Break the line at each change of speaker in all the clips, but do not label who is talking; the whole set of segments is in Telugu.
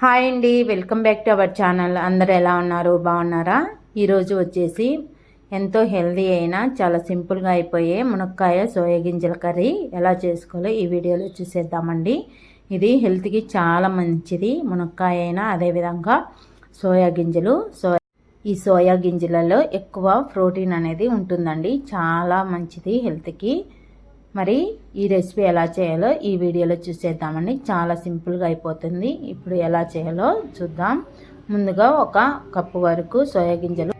హాయ్ అండి welcome back to our channel. అందరు ఎలా ఉన్నారు? బాగున్నారా? ఈరోజు వచ్చేసి ఎంతో హెల్దీ అయినా చాలా సింపుల్గా అయిపోయే మునక్కాయ సోయా గింజల కర్రీ ఎలా చేసుకోవాలో ఈ వీడియోలో చూసేద్దామండి. ఇది హెల్త్కి చాలా మంచిది. మునక్కాయ అయినా అదేవిధంగా సోయా గింజలు సోయా ఈ సోయా గింజలలో ఎక్కువ ప్రోటీన్ అనేది ఉంటుందండి. చాలా మంచిది హెల్త్కి. మరి ఈ రెసిపీ ఎలా చేయాలో ఈ వీడియోలో చూసేద్దామండి. చాలా సింపుల్గా అయిపోతుంది. ఇప్పుడు ఎలా చేయాలో చూద్దాం. ముందుగా ఒక కప్పు వరకు సోయా గింజలు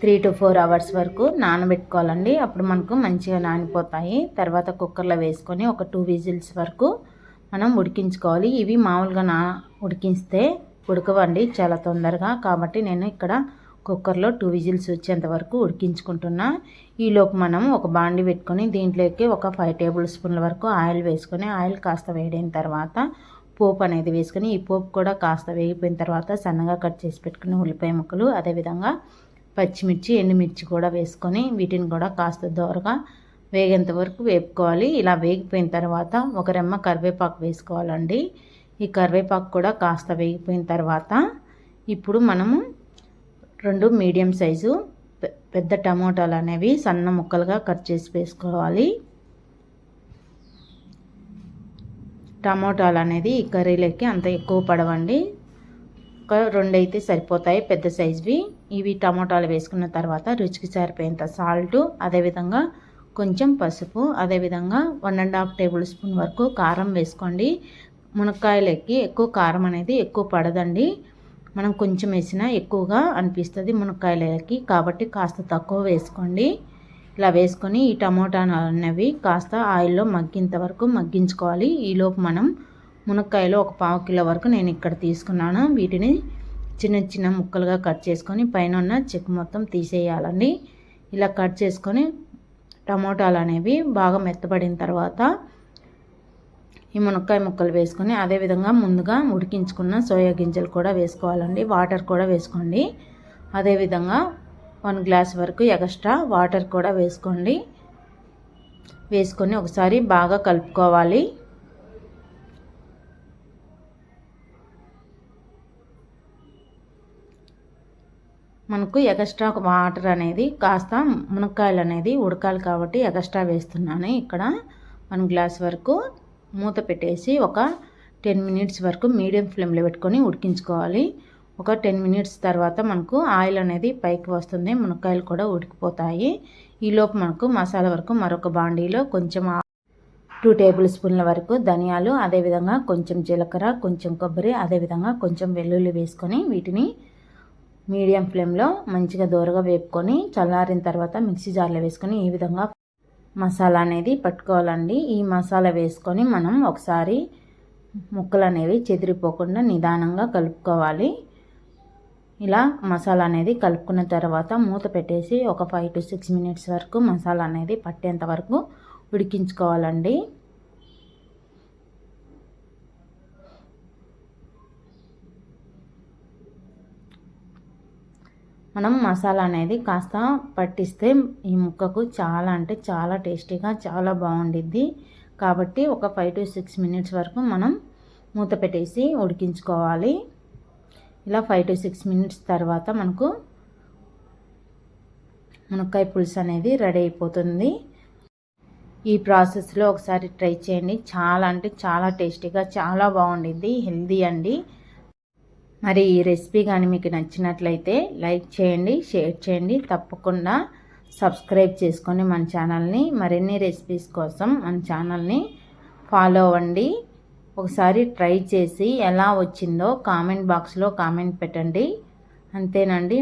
త్రీ టు ఫోర్ అవర్స్ వరకు నానబెట్టుకోవాలండి. అప్పుడు మనకు మంచిగా నానిపోతాయి. తర్వాత కుక్కర్లో వేసుకొని ఒక టూ విజిల్స్ వరకు మనం ఉడికించుకోవాలి. ఇవి మామూలుగా నా ఉడికిస్తే ఉడకవండి చాలా తొందరగా. కాబట్టి నేను ఇక్కడ కుక్కర్లో టూ విజిల్స్ వచ్చేంత వరకు ఉడికించుకుంటున్నా. ఈలోపు మనం ఒక బాండి పెట్టుకొని దీంట్లోకి ఒక ఫైవ్ టేబుల్ స్పూన్ల వరకు ఆయిల్ వేసుకొని ఆయిల్ కాస్త వేడైన తర్వాత పోపు అనేది వేసుకొని ఈ పోపు కూడా కాస్త వేగిపోయిన తర్వాత సన్నగా కట్ చేసి పెట్టుకుని ఉల్లిపాయ ముక్కలు అదేవిధంగా పచ్చిమిర్చి ఎండుమిర్చి కూడా వేసుకొని వీటిని కూడా కాస్త దోరగా వేగేంత వరకు వేపుకోవాలి. ఇలా వేగిపోయిన తర్వాత ఒక రెమ్మ కరివేపాకు వేసుకోవాలండి. ఈ కరివేపాకు కూడా కాస్త వేగిపోయిన తర్వాత ఇప్పుడు మనము రెండు మీడియం సైజు పెద్ద టమోటాలు అనేవి సన్న ముక్కలుగా కట్ చేసి వేసుకోవాలి. టమోటాలు అనేది ఈ కర్రీలోకి అంత ఎక్కువ పడవండి. ఒక రెండు అయితే సరిపోతాయి పెద్ద సైజువి. ఇవి టమోటాలు వేసుకున్న తర్వాత రుచికి సరిపోయేంత సాల్ట్ అదేవిధంగా కొంచెం పసుపు అదేవిధంగా one and half tablespoon వరకు కారం వేసుకోండి. మునక్కాయలకి ఎక్కువ కారం అనేది ఎక్కువ పడదండి. మనం కొంచెం వేసినా ఎక్కువగా అనిపిస్తుంది మునక్కాయలకి. కాబట్టి కాస్త తక్కువ వేసుకోండి. ఇలా వేసుకొని ఈ టమోటాలు అనేవి కాస్త ఆయిల్లో మగ్గింత వరకు మగ్గించుకోవాలి. ఈలోపు మనం మునక్కాయలు ఒక పావు కిలో వరకు నేను ఇక్కడ తీసుకున్నాను. వీటిని చిన్న చిన్న ముక్కలుగా కట్ చేసుకొని పైన ఉన్న చెక్ మొత్తం తీసేయాలండి. ఇలా కట్ చేసుకొని టమోటాలు అనేవి బాగా మెత్తబడిన తర్వాత ఈ మునక్కాయ ముక్కలు వేసుకొని అదేవిధంగా ముందుగా ఉడికించుకున్న సోయా గింజలు కూడా వేసుకోవాలండి. వాటర్ కూడా వేసుకోండి. అదేవిధంగా వన్ గ్లాస్ వరకు ఎక్స్ట్రా వాటర్ కూడా వేసుకోండి. వేసుకొని ఒకసారి బాగా కలుపుకోవాలి. మనకు ఎగస్ట్రా వాటర్ అనేది కాస్త మునక్కాయలు అనేది ఉడకాలి కాబట్టి ఎగస్ట్రా వేస్తున్నాను. ఇక్కడ వన్ గ్లాస్ వరకు మూత పెట్టేసి ఒక టెన్ మినిట్స్ వరకు మీడియం ఫ్లేమ్లో పెట్టుకొని ఉడికించుకోవాలి. ఒక టెన్ మినిట్స్ తర్వాత మనకు ఆయిల్ అనేది పైకి వస్తుంది. మునక్కాయలు కూడా ఉడికిపోతాయి. ఈలోపు మనకు మసాలా వరకు మరొక బాండీలో కొంచెం టూ టేబుల్ స్పూన్ల వరకు ధనియాలు అదేవిధంగా కొంచెం జీలకర్ర కొంచెం కొబ్బరి అదేవిధంగా కొంచెం వెల్లుల్లి వేసుకొని వీటిని మీడియం ఫ్లేమ్లో మంచిగా దూరగా వేపుకొని చల్లారిన తర్వాత మిక్సీ జార్లో వేసుకొని ఈ విధంగా మసాలా అనేది పట్టుకోవాలండి. ఈ మసాలా వేసుకొని మనం ఒకసారి ముక్కలు అనేవి చెదిరిపోకుండా నిదానంగా కలుపుకోవాలి. ఇలా మసాలా అనేది కలుపుకున్న తర్వాత మూత పెట్టేసి ఒక ఫైవ్ టు సిక్స్ మినిట్స్ వరకు మసాలా అనేది పట్టేంత వరకు ఉడికించుకోవాలండి. మనం మసాలా అనేది కాస్త పట్టిస్తే ఈ ముక్కకు చాలా అంటే చాలా టేస్టీగా చాలా బాగుండిద్ది. కాబట్టి ఒక ఫైవ్ టు సిక్స్ మినిట్స్ వరకు మనం మూత పెట్టేసి ఉడికించుకోవాలి. ఇలా ఫైవ్ టు సిక్స్ మినిట్స్ తర్వాత మనకు మునక్కాయ పులుసు అనేది రెడీ అయిపోతుంది. ఈ ప్రాసెస్లో ఒకసారి ట్రై చేయండి. చాలా అంటే చాలా టేస్టీగా చాలా బాగుండిద్ది. హెల్దీ అండి. మరి ఈ రెసిపీ కానీ మీకు నచ్చినట్లయితే లైక్ చేయండి షేర్ చేయండి. తప్పకుండా సబ్స్క్రైబ్ చేసుకొని మన ఛానల్ని మరిన్ని రెసిపీస్ కోసం మన ఛానల్ని ఫాలో అవ్వండి. ఒకసారి ట్రై చేసి ఎలా వచ్చిందో కామెంట్ బాక్స్లో కామెంట్ పెట్టండి. అంతేనండి.